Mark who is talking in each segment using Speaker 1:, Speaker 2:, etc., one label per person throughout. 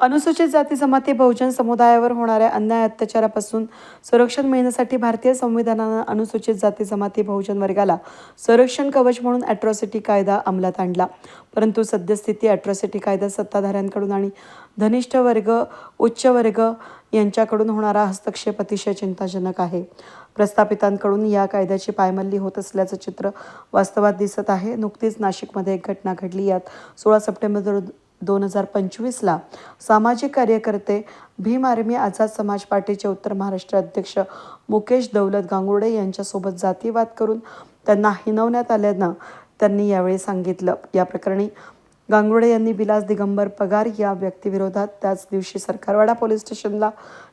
Speaker 1: अनुसूचित जाती जमाती बहुजन समुदायावर होणाऱ्या अन्याय अत्याचारापासून संरक्षण मिळण्यासाठी भारतीय संविधानानं अनुसूचित जाती जमाती बहुजन वर्गाला संरक्षण कवच म्हणून अॅट्रॉसिटी कायदा अंमलात आणला. परंतु सद्यस्थिती अॅट्रॉसिटी कायदा सत्ताधाऱ्यांकडून आणि धनिष्ठ वर्ग उच्च वर्ग यांच्याकडून होणारा हस्तक्षेप अतिशय चिंताजनक आहे. प्रस्थापितांकडून या कायद्याची पायमल्ली होत असल्याचं चित्र वास्तवात दिसत आहे. नुकतीच नाशिकमध्ये एक घटना घडली. यात सोळा सप्टेंबर दोन हजार पंचवीसला सामाजिक कार्यकर्ते भीम आर्मी आझाद समाज पार्टीचे उत्तर महाराष्ट्र अध्यक्ष मुकेश दौलत गांगुडे यांच्यासोबत जातीवाद करून त्यांना हिनवण्यात आल्यानं त्यांनी यावेळी सांगितलं. या प्रकरणी गांगुडे यांनी विलास दिगंबर पगार या व्यक्तीविरोधात त्याच दिवशी सरकारवाडा पोलीस स्टेशनला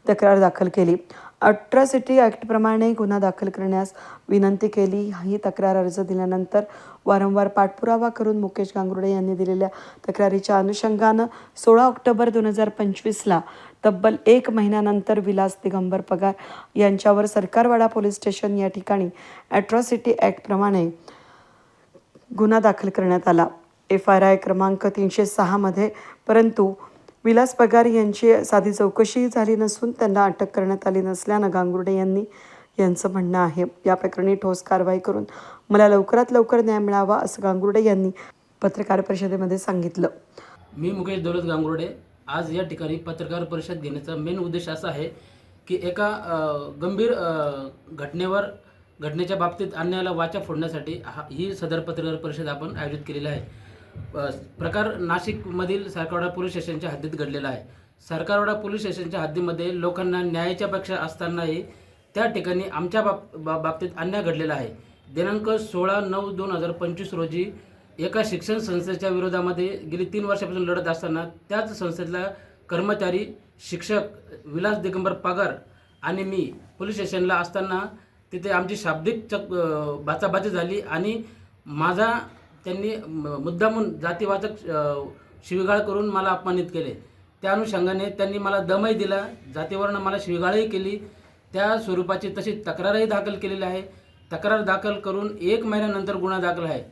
Speaker 1: तक्रार दाखल केली. अट्रॉसिटी ॲक्टप्रमाणे गुन्हा दाखल करण्यास विनंती केली. ही तक्रार अर्ज दिल्यानंतर वारंवार पाठपुरावा करून मुकेश गांगुर्डे यांनी दिलेल्या तक्रारीच्या अनुषंगानं सोळा ऑक्टोबर दोन हजार पंचवीसला तब्बल एक महिन्यानंतर विलास दिगंबर पगार यांच्यावर सरकारवाडा पोलीस स्टेशन या ठिकाणी ॲट्रॉसिटी ॲक्टप्रमाणे गुन्हा दाखल करण्यात आला. एफ आर आय क्रमांक तीनशे सहामध्ये परंतु विलास पगार यांची साधी चौकशीही झाली नसून त्यांना अटक करण्यात आली नसल्यानं गांगुर्डे यांनी यांचं म्हणणं आहे. या प्रकरणी ठोस कारवाई करून मला लवकरात लवकर न्याय मिळावा असं गांगुर्डे यांनी पत्रकार परिषदेमध्ये सांगितलं.
Speaker 2: मी मुकेश दौलत गांगुर्डे. आज या ठिकाणी पत्रकार परिषद घेण्याचा मेन उद्देश असा आहे की एका गंभीर घटनेवर घटनेच्या बाबतीत अन्यायाला वाचा फोडण्यासाठी हा ही सदर पत्रकार परिषद आपण आयोजित केलेली आहे. प्रकार नाशिकमधील सरकारवाडा पोलीस स्टेशनच्या हद्दीत घडलेला आहे. सरकारवाडा पोलीस स्टेशनच्या हद्दीमध्ये लोकांना न्यायाच्या पक्षा असतानाही त्या ठिकाणी आमच्या बाब बा- बाबतीत अन्याय घडलेला आहे. दिनांक सोळा नऊ दोन हजार पंचवीस रोजी एका शिक्षण संस्थेच्या विरोधामध्ये गेली तीन वर्षापासून लढत असताना त्याच संस्थेतला कर्मचारी शिक्षक विलास दिगंबर पगार आणि मी पोलीस स्टेशनला असताना तिथे आमची शाब्दिक चक बाचाबाची झाली आणि माझा त्यांनी मुद्दामून जातीवाचक अ, शिवीगाळ करून मला अपमानित केले. त्या अनुषंगाने त्यांनी मला दमही दिला. जातीवरनं मला शिवीगाळही केली. त्या स्वरूपाची तशी तक्रारही दाखल केलेली आहे. तक्रार दाखल करून एक महिन्यानंतर गुन्हा दाखल आहे.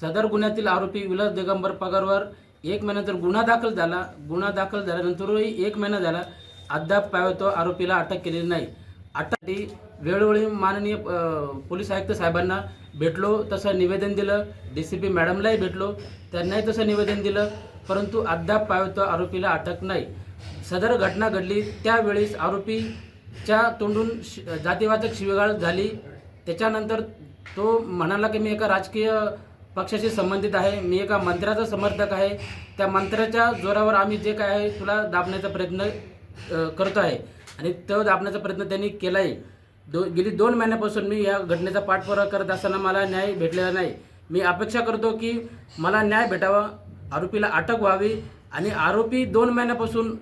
Speaker 2: सदर गुन्ह्यातील आरोपी विलास दिगंबर पगारवर एक महिन्यानंतर गुन्हा दाखल झाला. गुन्हा दाखल झाल्यानंतरही एक महिना झाला अद्याप पावतो आरोपीला अटक केलेली नाही. अटकसाठी वेळोवेळी माननीय पोलीस आयुक्त साहेबांना भेटलो तसं निवेदन दिलं. डी सी पी मॅडमलाही भेटलो त्यांनाही तसं निवेदन दिलं परंतु अद्याप पावतो आरोपीला अटक नाही. सदर घटना घडली त्यावेळेस आरोपीच्या तोंडून शि जातीवाचक शिवेगाळ झाली. त्याच्यानंतर तो म्हणाला की मी एका राजकीय पक्षाशी संबंधित आहे. मी एका मंत्र्याचा समर्थक आहे. त्या मंत्र्याच्या जोरावर आम्ही जे काय आहे तुला दाबण्याचा प्रयत्न करतो आहे आणि तो दाबण्याचा प्रयत्न त्यांनी केला आहे दो गेली दोन महिन्यापासून मी या घटनेचा पाठपुरावा करत असताना मला न्याय भेटलेला नाही. मी अपेक्षा करतो की मला न्याय भेटावा आरोपीला अटक व्हावी आणि आरोपी दोन महिन्यापासून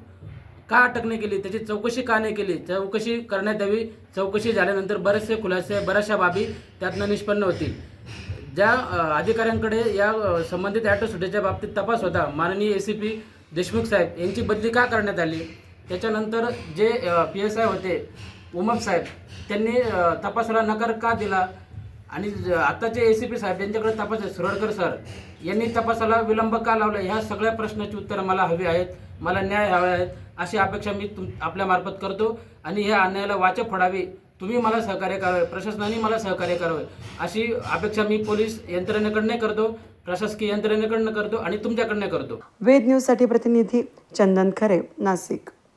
Speaker 2: का अटक नाही केली त्याची चौकशी का नाही केली चौकशी करण्यात यावी चौकशी झाल्यानंतर बरेचसे खुलासे बऱ्याचशा बाबी त्यातनं निष्पन्न होतील. ज्या अधिकाऱ्यांकडे या संबंधित संबंधित ॲटोसुटीच्या बाबतीत तपास होता माननीय ए सी पी देशमुख साहेब यांची बदली का करण्यात आली? त्याच्यानंतर जे पी एस आय होते उमप साहेब त्यांनी तपासाला नकार का दिला? आणि ज- आताचे ए सी पी साहेब यांच्याकडे तपास आहे सुरडकर सर. यांनी तपासाला विलंब का लावला? ह्या सगळ्या प्रश्नाची उत्तरं मला हवी आहेत. मला न्याय हवे आहेत अशी अपेक्षा मी तुम आपल्यामार्फत करतो. आणि ह्या अन्यायाला वाचा फोडावी. तुम्ही मला सहकार्य करावे. प्रशासनाने मला सहकार्य करावे. अशी अपेक्षा मी पोलीस यंत्रणेकडनं करतो. प्रशासकीय यंत्रणेकडनं करतो आणि तुमच्याकडनं करतो.
Speaker 1: वेद न्यूजसाठी प्रतिनिधी चंदन खरे नाशिक.